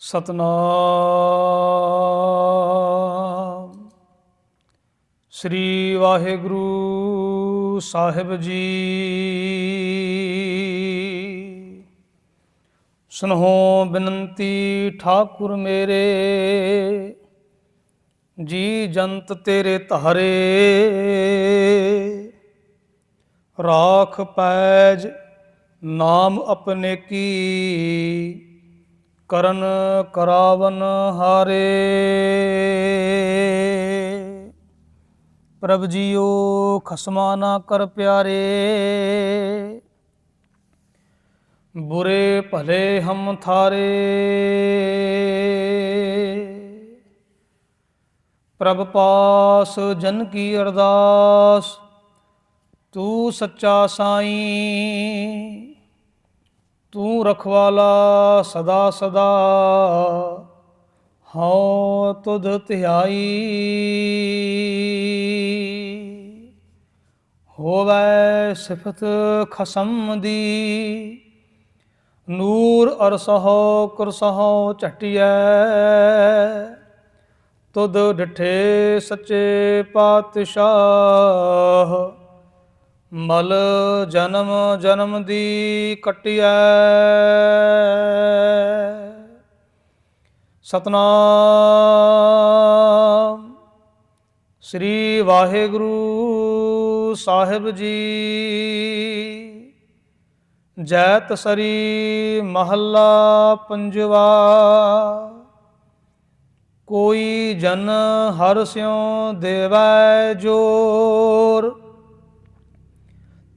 ਸਤਨਾਮ। ਸ੍ਰੀ ਵਾਹਿਗੁਰੂ ਸਾਹਿਬ ਜੀ। ਸੁਨਹੋ ਬਿਨੰਤੀ ਠਾਕੁਰ ਮੇਰੇ। ਜੀ ਜੰਤ ਤੇਰੇ ਧਾਰੇ। ਰਾਖ ਪੈਜ ਨਾਮ ਆਪਣੇ ਕੀ। ਕਰਨ ਕਰਾਵਨ ਹਾਰੇ। ਪ੍ਰਭ ਜੀਓ, ਖਸਮਾ ਨਾ ਕਰ ਪਿਆਰੇ। ਬੁਰੇ ਭਲੇ ਹਮ ਥਾਰੇ। ਪ੍ਰਭ ਪਾਸ ਜਨ ਕੀ ਅਰਦਾਸ, ਤੂੰ ਸੱਚਾ ਸਾਈਂ। ਤੂੰ ਰਖਵਾਲਾ ਸਦਾ ਸਦਾ। ਹਉ ਤੁਧ ਧਿਆਈ। ਹੋਵੈ ਸਿਫਤ ਖਸਮ ਦੀ। ਨੂਰ ਅਰਸਹੁ ਕੁਰਸਹੁ ਝਟਿਐ। ਤੁਧ ਡਿਠੇ ਸੱਚੇ ਪਾਤਸ਼ਾਹ। ਮਲ ਜਨਮ ਜਨਮ ਦੀ ਕਟਿਐ। ਸਤਨਾਮ। ਸ੍ਰੀ ਵਾਹਿਗੁਰੂ ਸਾਹਿਬ ਜੀ। ਜੈਤ ਸਰੀ ਮਹੱਲਾ ਪੰਜਵਾ। ਕੋਈ ਜਨ ਹਰ ਸਿਉ ਦੇਵੈ ਜੋਰ।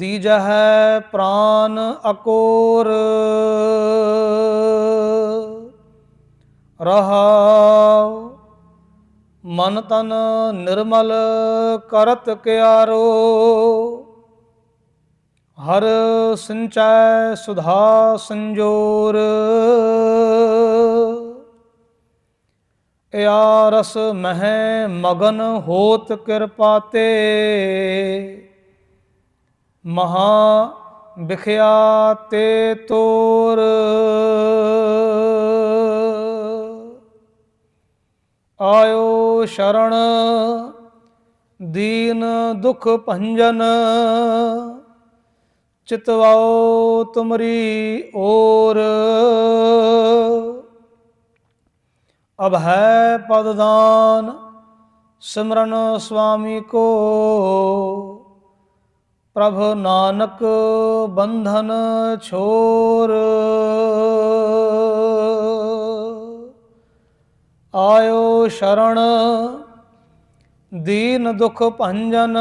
ਦੀਜਹਿ ਪ੍ਰਾਨ ਅਕੋਰ। ਰਹਾਉ, ਮਨ ਤਨ ਨਿਰਮਲ ਕਰਤ ਕਿਆਰੋ। ਹਰ ਸਿੰਚੈ ਸੁਧਾ ਸੰਜੋਰ। ਇਆ ਰਸ ਮਹਿ ਮਗਨ ਹੋਤ ਕਿਰਪਾਤੇ ਮਹਾ ਵਿਖਿਆ ਤੇ ਤੋਰ। ਆਇਓ ਸ਼ਰਣ, ਦੀਨ ਦੁਖ ਭੰਜਨ, ਚਿਤਵਾਓ ਤੁਮਰੀ ਓਰ। ਅਬ ਹੈ ਪਦਦਾਨ ਸਿਮਰਨ ਸੁਆਮੀ ਕੋ। ਪ੍ਰਭ ਨਾਨਕ ਬੰਧਨ ਛੋਰ। ਆਇਓ ਸ਼ਰਣ, ਦੀਨ ਦੁਖ ਭੰਜਨ,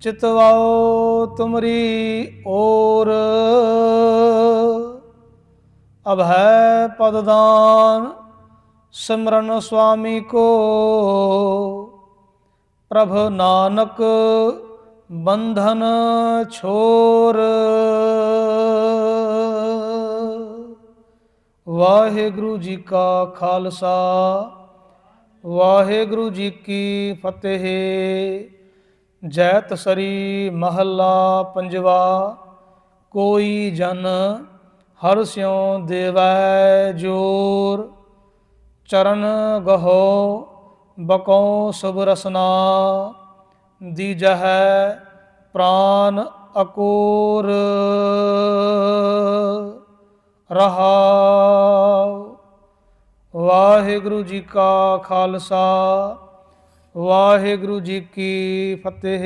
ਚਿਤਵਾਓ ਤੁਮਰੀ ਓਰ। ਅਬ ਹੈ ਪਦਦਾਨ ਸਿਮਰਨ ਸੁਆਮੀ ਕੋ। ਪ੍ਰਭ ਨਾਨਕ ਬੰਧਨ ਛੋਰ। ਵਾਹਿਗੁਰੂ ਜੀ ਕਾ ਖਾਲਸਾ, ਵਾਹਿਗੁਰੂ ਜੀ ਕੀ ਫਤਿਹ। ਜੈਤ ਸਰੀ ਮਹੱਲਾ ਪੰਜਵਾ, ਕੋਈ ਜਨ ਹਰ ਸਿਉ ਦੇਵੈ ਜੋਰ। ਚਰਨ ਗਹੋ ਬਕਉ ਸਭ ਰਸਨਾ। ਦੀ ਦੀਜਹਿ ਪ੍ਰਾਨ ਅਕੋਰ ਰਹਾਉ। ਵਾਹਿਗੁਰੂ ਜੀ ਕਾ ਖਾਲਸਾ ਵਾਹਿਗੁਰੂ ਜੀ ਕੀ ਫਤਿਹ।